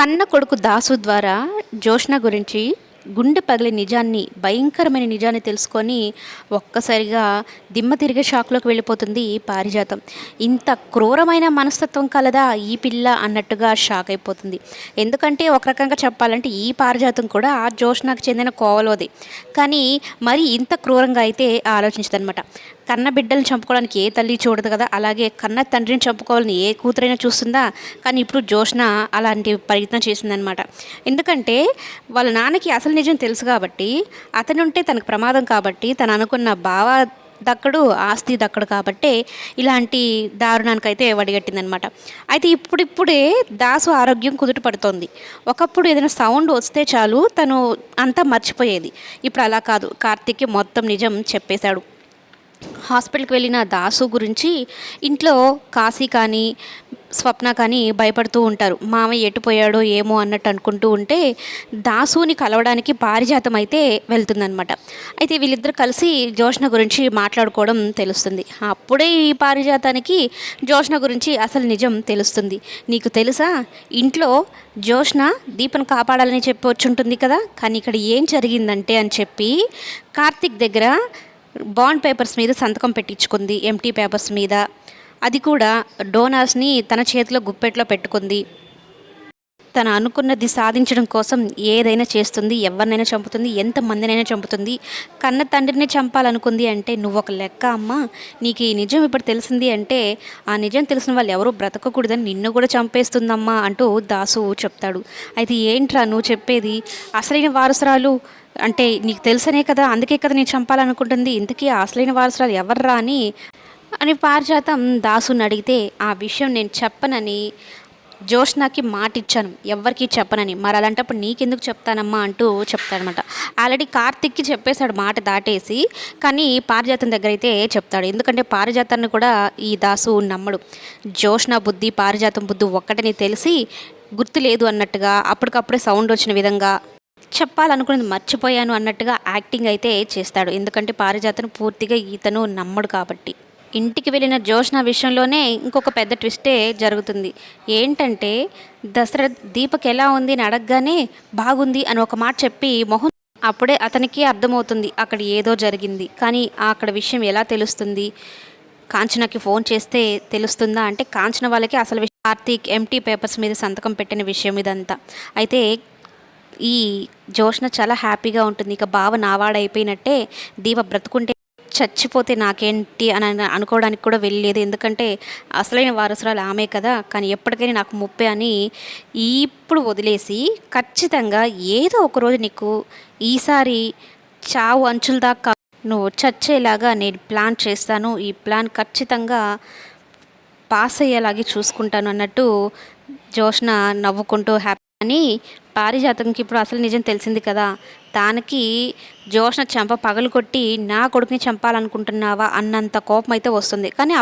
కన్న కొడుకు దాసు ద్వారా జోష్ణ గురించి గుండె పగిలే నిజాన్ని భయంకరమైన నిజాన్ని తెలుసుకొని ఒక్కసారిగా దిమ్మ తిరిగే షాక్లోకి వెళ్ళిపోతుంది పారిజాతం. ఇంత క్రూరమైన మనస్తత్వం కలదా ఈ పిల్ల అన్నట్టుగా షాక్ అయిపోతుంది. ఎందుకంటే ఒక రకంగా చెప్పాలంటే ఈ పారిజాతం కూడా ఆ జోష్నకు చెందిన కోవలోది. కానీ మరి ఇంత క్రూరంగా అయితే ఆలోచించదనమాట. కన్న బిడ్డల్ని చంపుకోవడానికి ఏ తల్లి చూడదు కదా? అలాగే కన్న తండ్రిని చంపుకోవాలని ఏ కూతురైనా చూస్తుందా? కానీ ఇప్పుడు జోష్న అలాంటి ప్రయత్నం చేసిందనమాట ఎందుకంటే వాళ్ళ నాన్నకి అసలు నిజం తెలుసు కాబట్టి అతను ఉంటే తనకు ప్రమాదం కాబట్టి తను అనుకున్న బావ దక్కడు ఆస్తి దక్కడు కాబట్టే ఇలాంటి దారుణానికైతే వడిగట్టిందనమాట అయితే ఇప్పుడిప్పుడే దాసు ఆరోగ్యం కుదుట పడుతోంది. ఒకప్పుడు ఏదైనా సౌండ్ వస్తే చాలు తను అంతా మర్చిపోయేది. ఇప్పుడు అలా కాదు. కార్తీక్కి మొత్తం నిజం చెప్పేశాడు. హాస్పిటల్కి వెళ్ళిన దాసు గురించి ఇంట్లో కాశీ కానీ స్వప్న కానీ భయపడుతూ ఉంటారు. మామయ్య ఎటుపోయాడో ఏమో అన్నట్టు అనుకుంటూ ఉంటే దాసుని కలవడానికి పారిజాతం అయితే వెళ్తుందనమాట అయితే వీళ్ళిద్దరు కలిసి జోష్ణ గురించి మాట్లాడుకోవడం తెలుస్తుంది. అప్పుడే ఈ పారిజాతానికి జోష్ణ గురించి అసలు నిజం తెలుస్తుంది. నీకు తెలుసా? ఇంట్లో జోష్ణ దీపను కాపాడాలని చెప్పి వచ్చుంటుంది కదా. కానీ ఇక్కడ ఏం జరిగిందంటే అని చెప్పి కార్తిక్ దగ్గర బాండ్ పేపర్స్ మీద సంతకం పెట్టించుకుంది ఎంటీ పేపర్స్ మీద. అది కూడా డోనర్స్ని తన చేతిలో గుప్పెట్లో పెట్టుకుంది. తను అనుకున్నది సాధించడం కోసం ఏదైనా చేస్తుంది ఎవరినైనా చంపుతుంది ఎంతమందినైనా చంపుతుంది. కన్న తండ్రిని చంపాలనుకుంది అంటే నువ్వు ఒక లెక్క అమ్మ. నీకు ఈ నిజం ఇప్పుడు తెలిసింది అంటే ఆ నిజం తెలిసిన వాళ్ళు ఎవరూ బ్రతకకూడదని నిన్ను కూడా చంపేస్తుందమ్మా అంటూ దాసు చెప్తాడు. అయితే ఏంట్రా నువ్వు చెప్పేది? అసలైన వారసురాలు అంటే నీకు తెలుసనే కదా అందుకే కదా నేను చంపాలనుకుంటుంది. ఇంతకీ అసలైన వారసురాలు ఎవర్రా అని అని పారిజాతం దాసుని అడిగితే ఆ విషయం నేను చెప్పనని జోష్నాకి మాట ఇచ్చాను ఎవరికి చెప్పనని. మరి అలాంటప్పుడు నీకెందుకు చెప్తానమ్మా అంటూ చెప్తాడనమాట. ఆల్రెడీ కార్తిక్కి చెప్పేశాడు మాట దాటేసి కానీ పారిజాతం దగ్గర అయితే చెప్తాడు. ఎందుకంటే పారిజాతాన్ని కూడా ఈ దాసు నమ్మడు. జోష్న బుద్ధి పారిజాతం బుద్ధి ఒక్కటని తెలిసి గుర్తు లేదు అన్నట్టుగా అప్పటికప్పుడే సౌండ్ వచ్చిన విధంగా చెప్పాలనుకున్నది మర్చిపోయాను అన్నట్టుగా యాక్టింగ్ అయితే చేస్తాడు. ఎందుకంటే పారిజాతను పూర్తిగా ఈతను నమ్మడు కాబట్టి. ఇంటికి వెళ్ళిన జోష్న విషయంలోనే ఇంకొక పెద్ద ట్విస్టే జరుగుతుంది. ఏంటంటే దశరథ్ దీపక్ ఎలా ఉంది అని అడగగానే బాగుంది అని ఒక మాట చెప్పి మొహం అప్పుడే అతనికి అర్థమవుతుంది అక్కడ ఏదో జరిగింది. కానీ అక్కడ విషయం ఎలా తెలుస్తుంది? కాంచనకి ఫోన్ చేస్తే తెలుస్తుందా? అంటే కాంచన వాళ్ళకి అసలు విషయం కార్తీక్ ఎంటీ పేపర్స్ మీద సంతకం పెట్టిన విషయం ఇదంతా. అయితే ఈ జోష్న చాలా హ్యాపీగా ఉంటుంది. ఇక బావ నావాడైపోయినట్టే దీప బ్రతుకుంటే చచ్చిపోతే నాకేంటి అని అనుకోవడానికి కూడా వెళ్ళలేదు. ఎందుకంటే అసలైన వారసురాలు ఆమె కదా. కానీ ఎప్పటికైనా నాకు ముప్పే అని ఇప్పుడు వదిలేసి ఖచ్చితంగా ఏదో ఒక రోజు నీకు ఈసారి చావు అంచుల దాకా నువ్వు చచ్చేలాగా నేను ప్లాన్ చేస్తాను. ఈ ప్లాన్ ఖచ్చితంగా పాస్ అయ్యేలాగే చూసుకుంటాను అన్నట్టు జోష్న నవ్వుకుంటూ హ్యాపీ అని పారిజాతంకి ఇప్పుడు అసలు నిజం తెలిసింది కదా. దానికి జోష్న చంప పగలు కొట్టి నా కొడుకుని చంపాలనుకుంటున్నావా అన్నంత కోపం అయితే వస్తుంది. కానీ